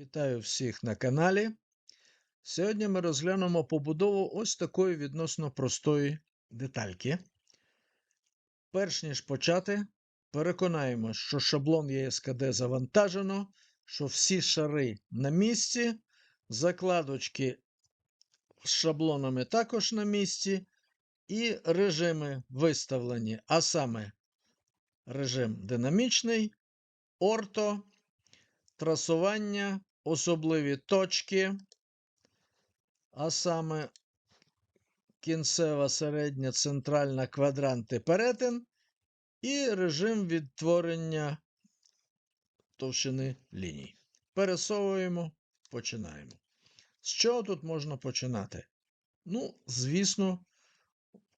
Вітаю всіх на каналі. Сьогодні ми розглянемо побудову ось такої відносно простої детальки. Перш ніж почати, переконаємось, що шаблон ЄСКД завантажено, що всі шари на місці, закладочки з шаблонами також на місці, і режими виставлені, а саме режим динамічний, орто трасування, особливі точки, а саме кінцева середня центральна квадранти перетин і режим відтворення товщини ліній. Пересовуємо, починаємо. З чого тут можна починати? Ну, звісно,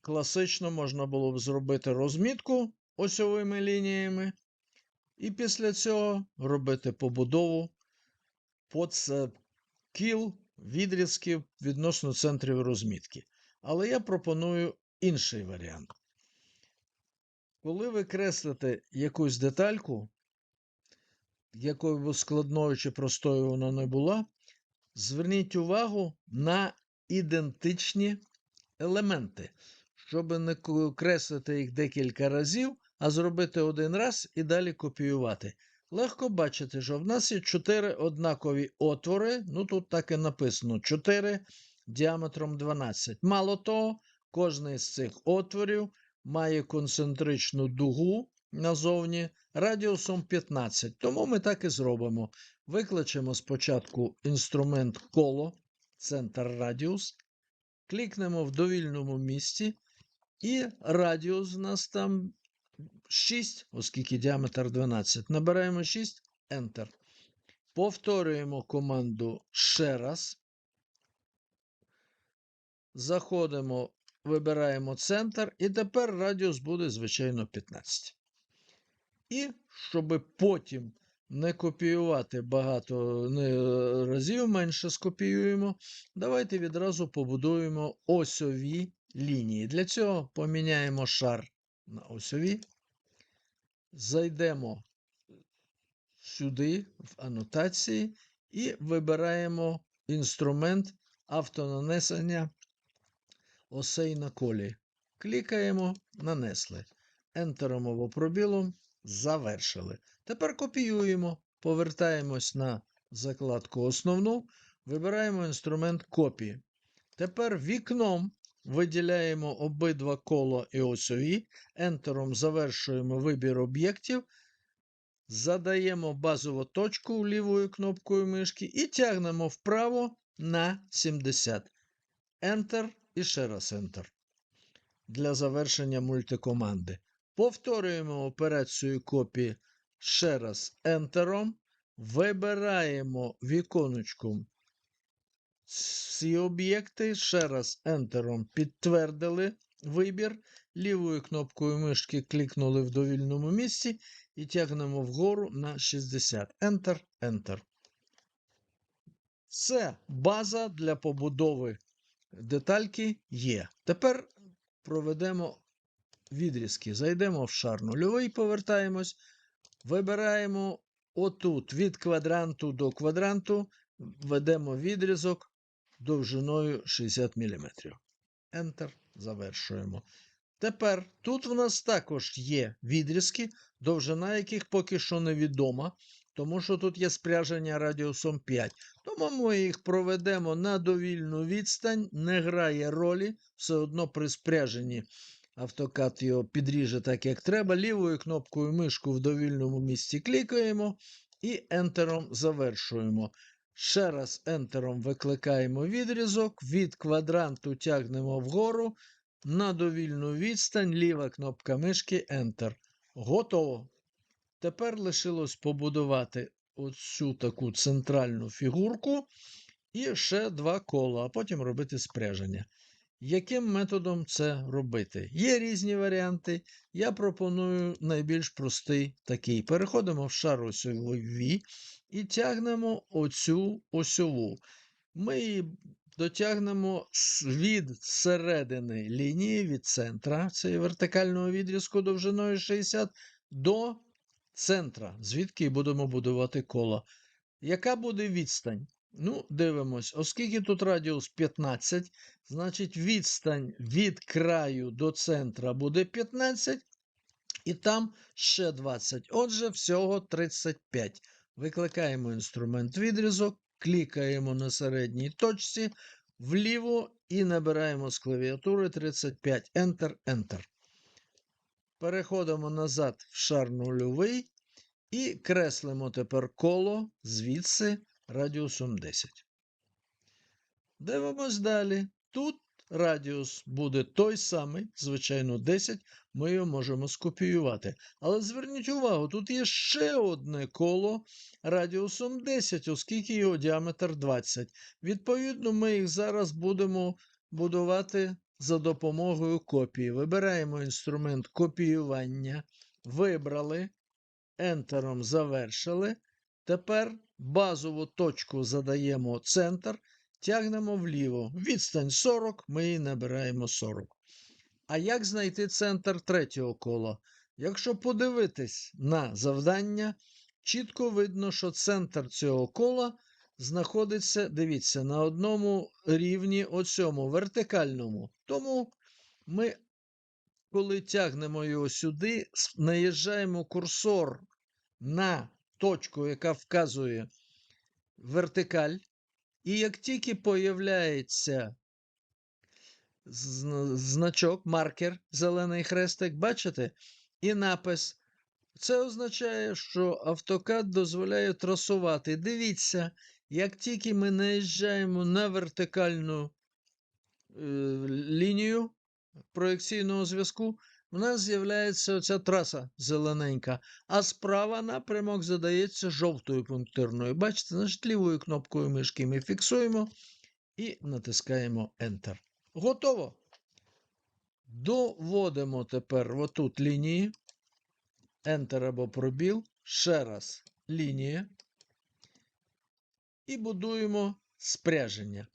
класично можна було б зробити розмітку осьовими лініями. І після цього робити побудову под кіл відрізків відносно центрів розмітки. Але я пропоную інший варіант. Коли ви креслите якусь детальку, якою б складною чи простою вона не була, зверніть увагу на ідентичні елементи, щоб не креслити їх декілька разів а зробити один раз і далі копіювати. Легко бачити, що в нас є 4 однакові отвори. Ну тут так і написано: 4 діаметром 12. Мало того, кожний з цих отворів має концентричну дугу назовні радіусом 15. Тому ми так і зробимо. Викличемо спочатку інструмент коло, центр радіус, клікнемо в довільному місці, і радіус у нас там 6, оскільки діаметр 12. Набираємо 6, Enter. Повторюємо команду ще раз. Заходимо, вибираємо центр, і тепер радіус буде, звичайно, 15. І щоб потім не копіювати багато не разів, менше скопіюємо. Давайте відразу побудуємо осьові лінії. Для цього поміняємо шар на осьові. Зайдемо сюди, в анотації, і вибираємо інструмент автонанесення осей на колі. Клікаємо, нанесли. Ентером пробілом, завершили. Тепер копіюємо, повертаємось на закладку основну, вибираємо інструмент копії. Тепер вікном виділяємо обидва коло і осьові, ентером завершуємо вибір об'єктів, задаємо базову точку лівою кнопкою мишки і тягнемо вправо на 70. Enter і ще раз Enter. Для завершення мультикоманди. Повторюємо операцію копії ще раз Ентером. Вибираємо віконечком всі об'єкти. Ще раз ентером підтвердили вибір. Лівою кнопкою мишки клікнули в довільному місці і тягнемо вгору на 60. Enter, Enter. Це база для побудови детальки є. Тепер проведемо відрізки. Зайдемо в шар нульовий, повертаємось. Вибираємо отут від квадранту до квадранту, ведемо відрізок довжиною 60 мм. Enter. Завершуємо. Тепер тут в нас також є відрізки, довжина яких поки що невідома, тому що тут є спряження радіусом 5. Тому ми їх проведемо на довільну відстань, не грає ролі, все одно при спряженні автокат його підріже так, як треба. Лівою кнопкою мишку в довільному місці клікаємо і ентером завершуємо. Ще раз ентером викликаємо відрізок, від квадранту тягнемо вгору. На довільну відстань, ліва кнопка мишки Enter. Готово. Тепер лишилось побудувати оцю таку центральну фігурку і ще два кола, а потім робити спряження. Яким методом це робити? Є різні варіанти. Я пропоную найбільш простий такий. Переходимо в шар осьові і тягнемо оцю осьову. Ми її дотягнемо від середини лінії від центра цієї вертикального відрізку довжиною 60 до центра, звідки будемо будувати коло. Яка буде відстань? Ну, дивимось, оскільки тут радіус 15, значить відстань від краю до центра буде 15, і там ще 20. Отже, всього 35. Викликаємо інструмент відрізок, клікаємо на середній точці вліво і набираємо з клавіатури 35. Enter, Enter. Переходимо назад в шар нульовий і креслимо тепер коло звідси радіусом 10. Дивимось далі. Тут радіус буде той самий, звичайно, 10. Ми його можемо скопіювати. Але зверніть увагу, тут є ще одне коло радіусом 10, оскільки його діаметр 20. Відповідно, ми їх зараз будемо будувати за допомогою копії. Вибираємо інструмент копіювання, вибрали, ентером завершили. Тепер базову точку задаємо центр, тягнемо вліво. Відстань 40, ми її набираємо 40. А як знайти центр третього кола? Якщо подивитись на завдання, чітко видно, що центр цього кола знаходиться, дивіться, на одному рівні оцьому вертикальному. Тому ми, коли тягнемо його сюди, наїжджаємо курсор на точку, яка вказує вертикаль. І як тільки появляється значок, маркер, зелений хрестик, бачите? І напис. Це означає, що автокад дозволяє трасувати. Дивіться, як тільки ми наїжджаємо на вертикальну е, лінію проекційного зв'язку, у нас з'являється оця траса зелененька, а справа напрямок задається жовтою пунктирною. Бачите, значить лівою кнопкою мишки ми фіксуємо і натискаємо Enter. Готово. Доводимо тепер отут лінії. Enter або пробіл. Ще раз лінія. І будуємо спряження.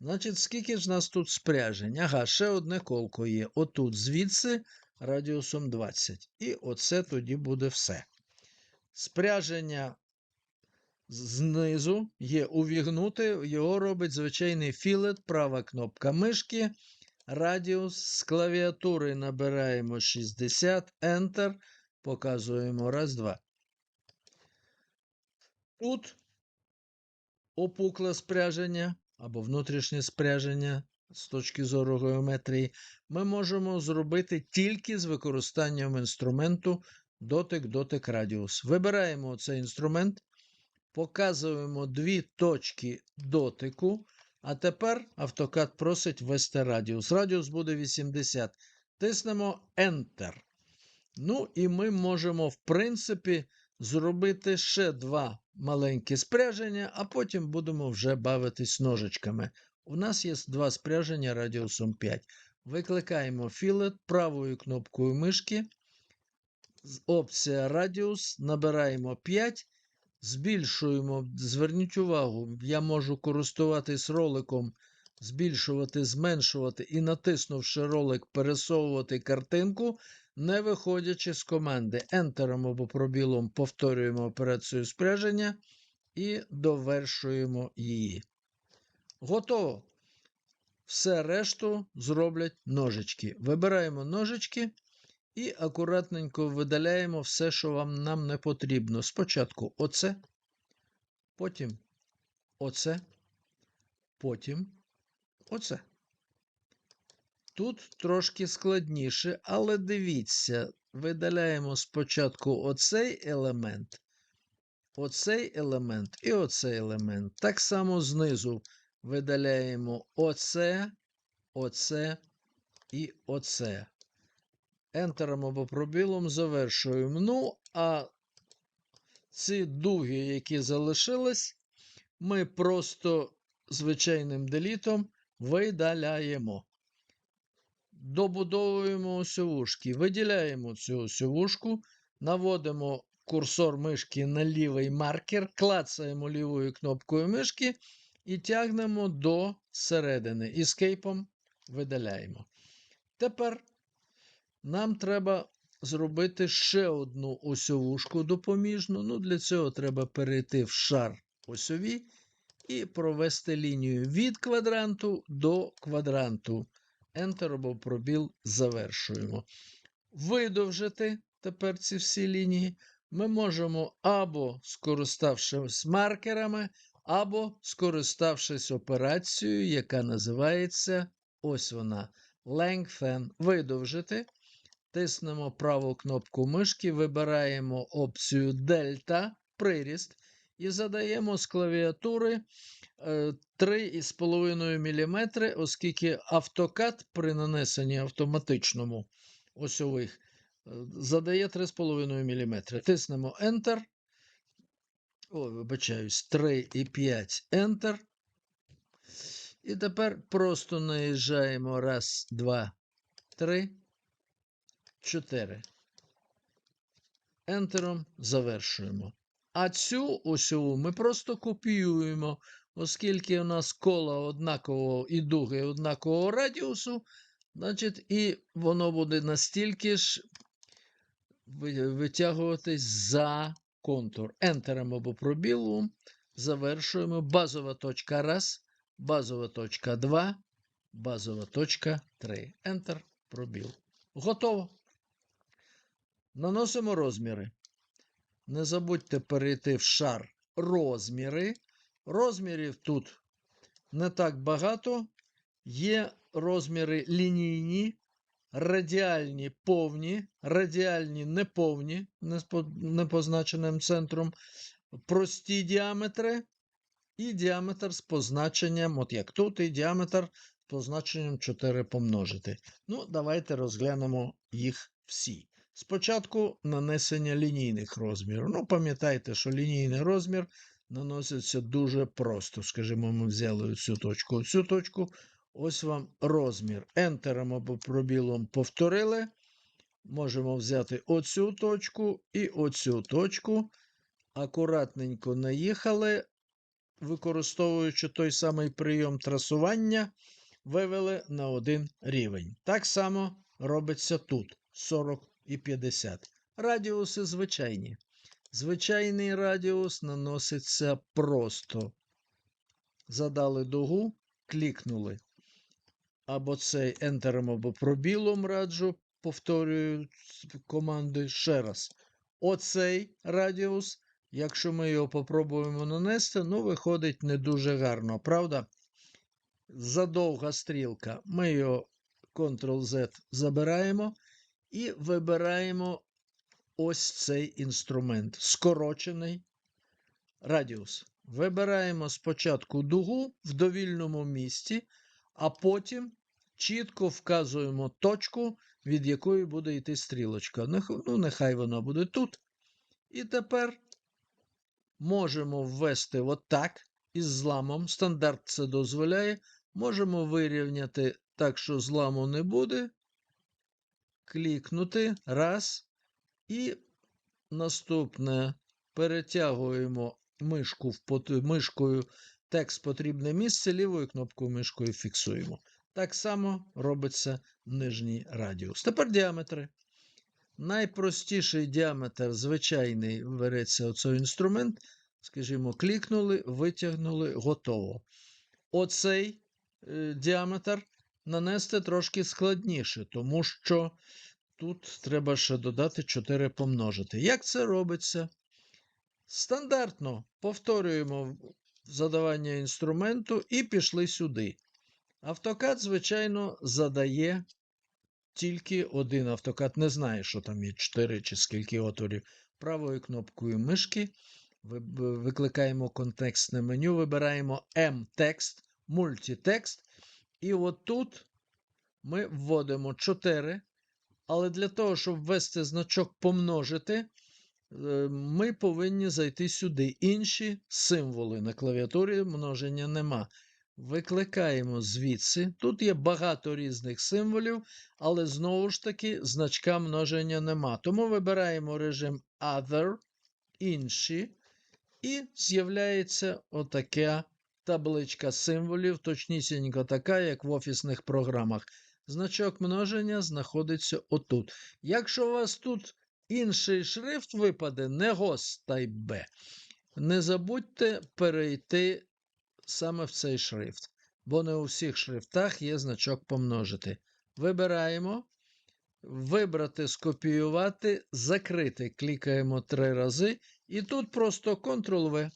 Значить, скільки ж нас тут спряжень? Ага, ще одне колко є. Отут звідси радіусом 20. І оце тоді буде все. Спряження знизу є увігнути, його робить звичайний філет, права кнопка мишки. Радіус з клавіатури набираємо 60, Enter. Показуємо раз, два. Тут опукле спряження або внутрішнє спряження з точки зору геометрії ми можемо зробити тільки з використанням інструменту дотик-дотик радіус. Вибираємо цей інструмент, показуємо дві точки дотику, а тепер автокад просить ввести радіус. Радіус буде 80. Тиснемо Enter. Ну, і ми можемо, в принципі, зробити ще два маленькі спряження, а потім будемо вже бавитись ножичками. У нас є два спряження радіусом 5. Викликаємо філет правою кнопкою мишки. Опція радіус. Набираємо 5. Збільшуємо. Зверніть увагу, я можу користуватись роликом, збільшувати, зменшувати і, натиснувши ролик, пересовувати картинку, не виходячи з команди. Ентером або пробілом повторюємо операцію спряження і довершуємо її. Готово. Все решту зроблять ножички. Вибираємо ножички і акуратненько видаляємо все, що вам нам не потрібно. Спочатку оце, потім оце, потім оце. Тут трошки складніше, але дивіться, видаляємо спочатку оцей елемент, оцей елемент і оцей елемент. Так само знизу видаляємо оце, оце і оце. Ентером або пробілом завершуємо. Ну, а ці дуги, які залишились, ми просто звичайним делітом видаляємо. Добудовуємо осьовушки, виділяємо цю осьовушку, наводимо курсор мишки на лівий маркер, клацаємо лівою кнопкою мишки і тягнемо до середини. Іскейпом видаляємо. Тепер нам треба зробити ще одну осьовушку допоміжну. Ну, для цього треба перейти в шар осьові і провести лінію від квадранту до квадранту. Enter або пробіл завершуємо. Видовжити тепер ці всі лінії ми можемо або скориставшись маркерами, або скориставшись операцією, яка називається ось вона lengthen. Видовжити. Тиснемо праву кнопку мишки, вибираємо опцію Дельта, приріст, і задаємо з клавіатури е, 3,5 мм, оскільки автокад при нанесенні автоматичному осьових е, задає 3,5 мм. Тиснемо Enter. О, вибачаюсь, 3,5 Enter. І тепер просто наїжджаємо раз, два, три. 4. Ентером завершуємо. А цю осьову ми просто копіюємо, оскільки у нас кола однакового і дуги однакового радіусу, значить, і воно буде настільки ж витягуватись за контур. Ентером або пробілом завершуємо. Базова точка 1, базова точка 2, базова точка 3. Ентер, пробіл. Готово. Наносимо розміри. Не забудьте перейти в шар розміри. Розмірів тут не так багато. Є розміри лінійні, радіальні повні, радіальні неповні, непозначеним центром, прості діаметри і діаметр з позначенням, от як тут, і діаметр з позначенням 4 помножити. Ну, давайте розглянемо їх всі. Спочатку нанесення лінійних розмірів. Ну, пам'ятайте, що лінійний розмір наноситься дуже просто. Скажімо, ми взяли цю точку, цю точку. Ось вам розмір. Ентером або пробілом повторили. Можемо взяти оцю точку і оцю точку. Акуратненько наїхали, використовуючи той самий прийом трасування, вивели на один рівень. Так само робиться тут 40 і 50. Радіуси звичайні. Звичайний радіус наноситься просто. Задали дугу, клікнули. Або цей ентером, або пробілом раджу, повторюю команди ще раз. Оцей радіус, якщо ми його попробуємо нанести, ну, виходить не дуже гарно, правда? Задовга стрілка. Ми його Ctrl-Z забираємо і вибираємо ось цей інструмент. Скорочений радіус. Вибираємо спочатку дугу в довільному місці, а потім чітко вказуємо точку, від якої буде йти стрілочка. Ну, нехай вона буде тут. І тепер можемо ввести отак із зламом. Стандарт це дозволяє. Можемо вирівняти так, що зламу не буде. Клікнути. Раз. І наступне перетягуємо мишку в мишкою текст потрібне місце, лівою кнопкою мишкою фіксуємо. Так само робиться нижній радіус. Тепер діаметри. Найпростіший діаметр, звичайний, береться оцей інструмент. Скажімо, клікнули, витягнули, готово. Оцей е, діаметр нанести трошки складніше, тому що тут треба ще додати 4 помножити. Як це робиться? Стандартно повторюємо задавання інструменту і пішли сюди. Автокад, звичайно, задає тільки один автокад. Не знає, що там є 4 чи скільки отворів. Правою кнопкою мишки викликаємо контекстне меню, вибираємо M-текст, мультитекст. І отут ми вводимо 4. Але для того, щоб ввести значок помножити, е, ми повинні зайти сюди. Інші символи на клавіатурі множення нема. Викликаємо звідси. Тут є багато різних символів, але знову ж таки значка множення нема. Тому вибираємо режим Other, інші, і з'являється отака табличка символів, точнісінько така, як в офісних програмах. Значок множення знаходиться отут. Якщо у вас тут інший шрифт випаде, не GOS Type B, Не забудьте перейти саме в цей шрифт, бо не у всіх шрифтах є значок помножити. Вибираємо. Вибрати, скопіювати, закрити. Клікаємо три рази. І тут просто Ctrl-V.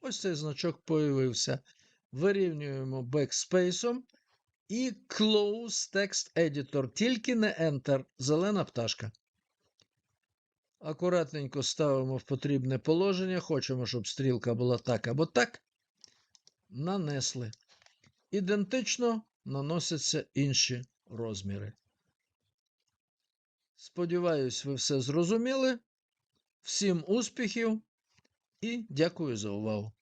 Ось цей значок появився. Вирівнюємо бекспейсом і Close Text Editor. Тільки не Enter. Зелена пташка. Акуратненько ставимо в потрібне положення. Хочемо, щоб стрілка була так або так. Нанесли. Ідентично наносяться інші розміри. Сподіваюсь, ви все зрозуміли. Всім успіхів і дякую за увагу!